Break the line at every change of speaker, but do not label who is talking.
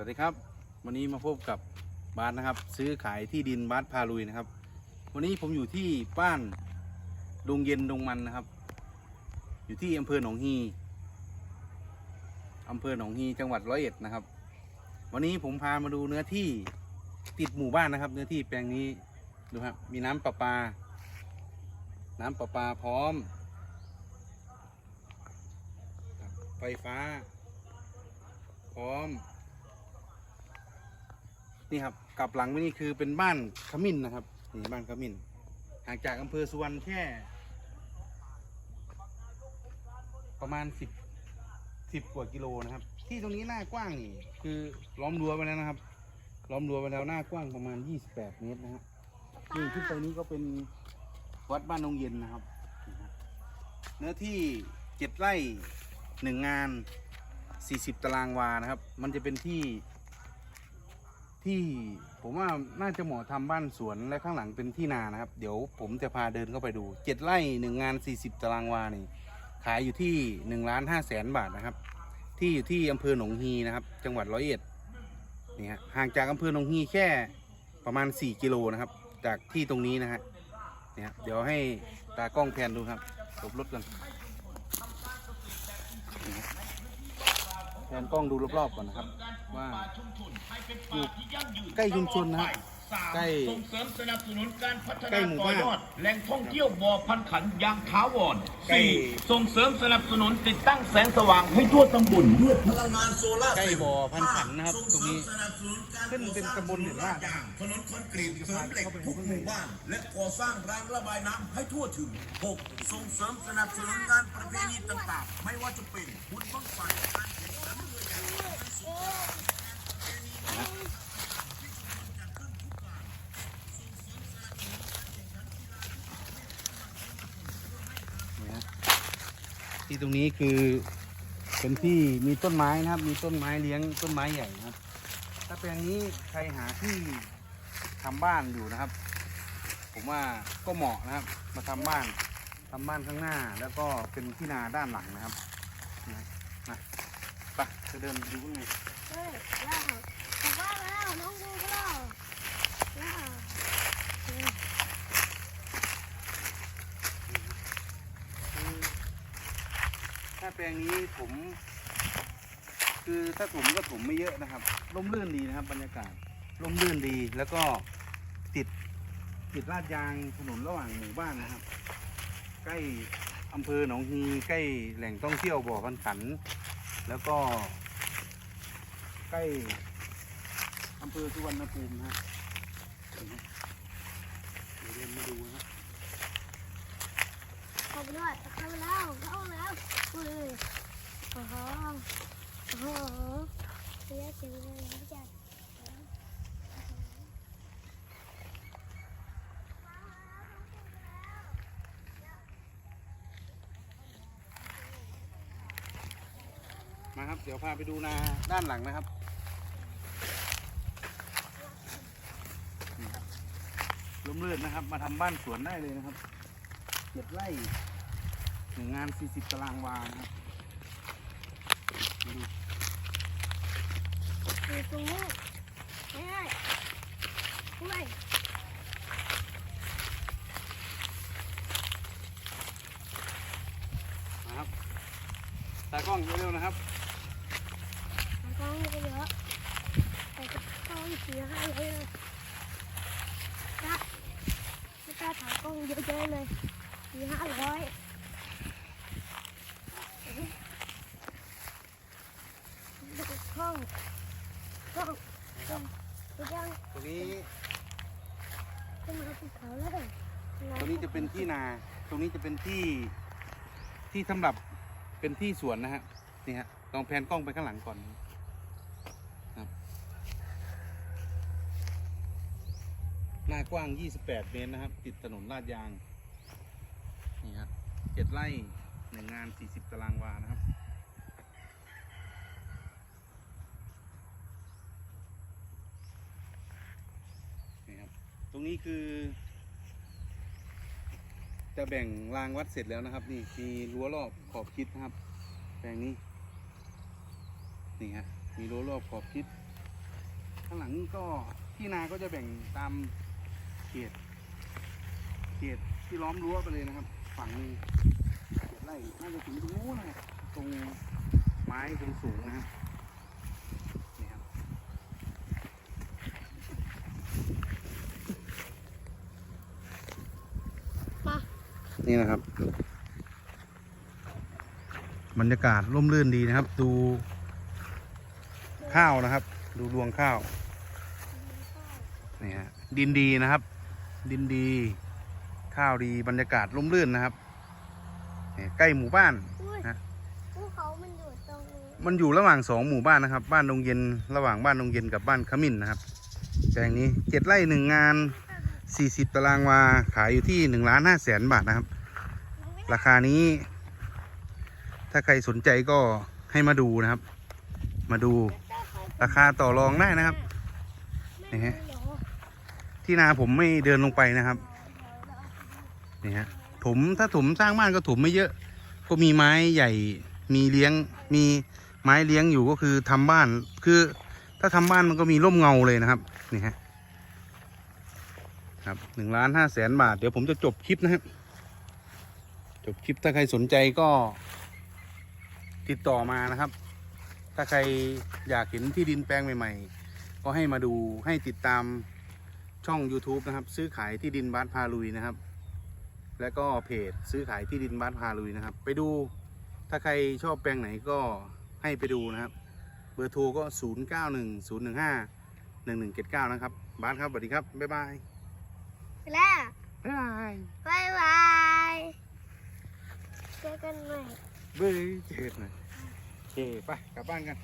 วัสดีครับ วันนี้มาพบกับบาสนะครับ ซื้อขายที่ดินบาสพาลุยนะครับ วันนี้ผมอยู่ที่บ้านดงเย็นดงมันนะครับ อยู่ที่อำเภอหนองฮีอำเภอหนองฮีจังหวัดร้อยเอ็ดนะครับ วันนี้ผมพามาดูเนื้อที่ติดหมู่บ้านนะครับ เนื้อที่แปลงนี้ดูครับมีน้ำประปา น้ำประปาพร้อม ไฟฟ้า พร้อม นี่ครับกลับหลังไปนี่คือเป็นบ้านขมิ้นนะครับนี่บ้านขมิ้นห่างจากอำเภอสุวรรณแค่ ประมาณสิบสิบกว่ากิโลนะครับ ที่ตรงนี้หน้ากว้างนี่คือล้อมรั้วไปแล้วนะครับ ล้อมรั้วไปแล้วหน้ากว้างประมาณ28เมตรนะฮะนี่ขึ้นไปนี้ก็เป็นวัดบ้านนงเย็นนะครับ เนื้อที่เจ็ดไร่หนึ่งงาน40ตารางวานะครับ มันจะเป็นที่ ที่ผมว่าน่าจะเหมาะทำบ้านสวนและข้างหลังเป็นที่นานะครับ เดี๋ยวผมจะพาเดินเข้าไปดูเจ็ดไร่หนึ่งงาน 40 ตารางวานี่ ขายอยู่ที่1ล้าน5แสนบาทนะครับ ที่อยู่ที่อำเภอหนองฮีนะครับ จังหวัดร้อยเอ็ดนี่ฮะห่างจากอำเภอหนองฮีแค่ประมาณ 4 กิโลนะครับ จากที่ตรงนี้นะฮะเนี่ยเดี๋ยวให้ตากล้องแพนดูครับลบรถกันครับ แทนกล้องดูรอบๆก่อนนะครับ ว่าอยู่ใกล้ชุมชนนะครับ ใกล้
ส่งเสริมสนับสนุนการพัฒ
ใกล้
นา
หมู่
ต่อ
บ้าน
ยอดแหล่งท่องเที่ยวบ่อพันขันยางท้าวร
ใกล้
สี่ส่งเสริมสนับสนุนติดตั้งแสงสว่างให้ทั่วตำบลด้วยพลังงานโซลาร์
ใกล้
เซลล์
บ่อพันขันนะครับ ตรงนี้
ส่เสมสนับสนุนการ
ขึ้นเป็นตำบลหินลาด
ก่อสร้างถนนคอนกรีตเสริมเหล็กทุกหมู่บ้าน และก่อสร้างรางระบายน้ำให้ทั่วถึง 6. ส่งเสริมสนับสนุนงานประเพณีต่างๆ ไม่ว่าจะเป็นบุญบั้งไฟการแข่งขันเรือใหญ่ประเพณีงานที่ชุมชนจัดขึ้นทุกการ
นี่ฮะที่ ตรงนี้คือเป็นที่มีต้นไม้นะครับ มีต้นไม้เลี้ยงต้นไม้ใหญ่นะครับ ถ้าแปลงนี้ใครหาที่ทำบ้านอยู่นะครับ ผมว่าก็เหมาะนะครับ มาทำบ้านทำบ้านข้างหน้า แล้วก็เป็นที่นาด้านหลังนะครับนะนะไปจะเดินดูข้างใน
เฮ้ยแล้วกลับบ้าแล้วน้องกูก็แล้วแล้ว
คือถ้าแปลงนี้ผมคือถ้าถมก็ถมไม่เยอะนะครับร่มรื่นดีนะครับ บรรยากาศร่มรื่นดีแล้วก็ติดติดลาดยางถนนระหว่างหมู่บ้านนะครับ ใกล้อำเภอหนองฮีใกล้แหล่งท่องเที่ยวบ่อพันขัน แล้วก็ ใกล้อำเภอสุวรรณภูมินะครับเห็นไหมเดี๋ยวเดินมาดูนะครับ
เข้าไปด้วยเข้าไปแล้วเข้าแล้ว อุ้ยโอ้โหโอ้โหเสียจริงเลยนะจ๊ะ
มาครับ เดี๋ยวพาไปดูนาด้านหลังนะครับ ล้มเลือดนะครับ มาทำบ้านสวนได้เลยนะครับเจ็ดไร่ หนึ่งงาน 40 ตารางวานะครับมาดู
อยู่ตรงนี้ไม่ได้ไม่
มาครับตากล้องเร็วๆนะครับ
มันต้องไปเยอะแต่ก็ต้องเสียให้เลยนะไม่กล้าถ่ายกล้องเยอะๆเลยสี่ห้าร้อยกล้องกล้องกล้องไปยัง
ตรงนี้ตรงนี้จะเป็นที่นา ตรงนี้จะเป็นที่ที่สำหรับเป็นที่สวนนะฮะนี่ฮะลองแพนกล้องไปข้างหลังก่อนครับ หน้ากว้าง 28 เมตรนะครับ ติดถนนลาดยาง นี่ครับเจ็ดไร่หนึ่งงาน 40 ตารางวานะครับ นี่ค รับตรงนี้คือ จะแบ่งรางวัดเสร็จแล้วนะครับ นี่มีรั้วรอบขอบชิดนะครับ แปลงนี้ นี่ฮะมีรั้วรอบขอบชิด ข้างหลังก็ที่นาก็จะแบ่งตามเขตเขตที่ล้อมรั้วไปเลยนะครับ ฝั่งนึงเขตไร่น่าจะถึงตรงนู้นนะตรงไม้ตรงสูงนะครับนี่ครับ
มา
นี่นะครับ บรรยากาศร่มรื่นดีนะครับ ดูข้าวนะครับ ดูรวงข้าวนี่ฮะดินดีนะครับ ดินดี ข้าวดีบรรยากาศร่มรื่นนะครับนี่ใกล้หมู่บ้าน
อุ้ย
ฮะ
ภูเขามันอยู่ตรงนี้
มันอยู่ระหว่างสองหมู่บ้านนะครับ บ้านดงเย็นระหว่างบ้านดงเย็นกับบ้านขมิ้นนะครับแปลงนี้เจ็ดไร่หนึ่งงานสี่สิบตารางวาขายอยู่ที่หนึ่งล้านห้าแสนบาทนะครับ ราคานี้ ถ้าใครสนใจก็ให้มาดูนะครับ มาดูราคาต่อรองได้นะครับนี่ฮะที่นาผมไม่เดินลงไปนะครับนี่ฮะถมถ้าถมสร้างบ้านก็ถมไม่เยอะ ก็มีไม้ใหญ่มีเลี้ยงมีไม้เลี้ยงอยู่ก็คือทำบ้าน คือถ้าทำบ้านมันก็มีร่มเงาเลยนะครับนี่ฮะครับหนึ่งล้านห้าแสนบาท เดี๋ยวผมจะจบคลิปนะครับ บคลิปถ้าใครสนใจก็ติดต่อมานะครับ ถ้าใครอยากเห็นที่ดินแปลงใหม่ ๆ ก็ให้มาดูให้ติดตามช่อง YouTube นะครับ ซื้อขายที่ดินบ้านพาลุยนะครับ และก็เพจซื้อขายที่ดินบ้านพาลุยนะครับ ไปดูถ้าใครชอบแปลงไหนก็ให้ไปดูนะครับ เบอร์โทรก็ 0 9 1 0 1 5 1 1 7 9 นะครับบ้านครับสวัสดีครับ บ๊ายบาย
ไปแล้ว
บ๊ายบาย
บายบาย เจอกันใหม่
เบ้เจอกันหน่อยโอเคไปกลับบ้านกัน